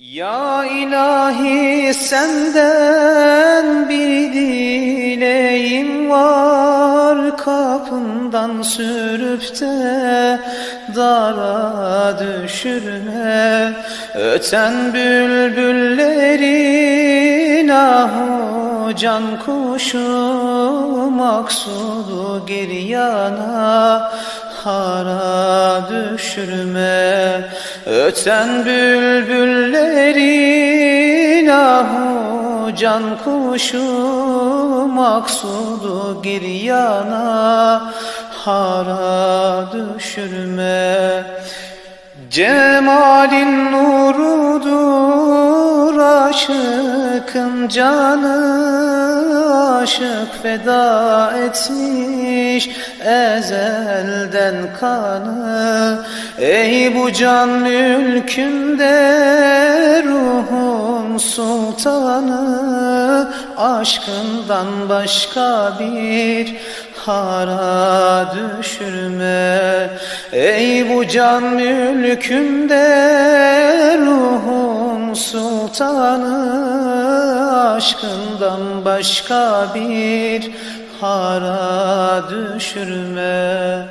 Ya ilahi senden bir dileğim var. Kapından sürüp de dara düşürme. Öten bülbüllerin ahu can kuşu maksudu giryana hara düşürme. Öten bülbüllerin ahu can kuşu maksudu giryana hara düşürme. Cemalin nurudur aşıkın canı Aşık feda etmiş ezelden kanı. Ey bu can mülkünde ruhun sultanı Aşkından başka bir hara düşürme. Ey bu can mülkünde ruhun sultanı Aşkından başka bir hara düşürme.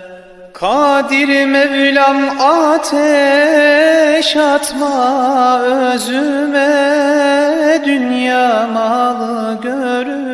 Kadir Mevlam ateş atma özüme Dünya malı görür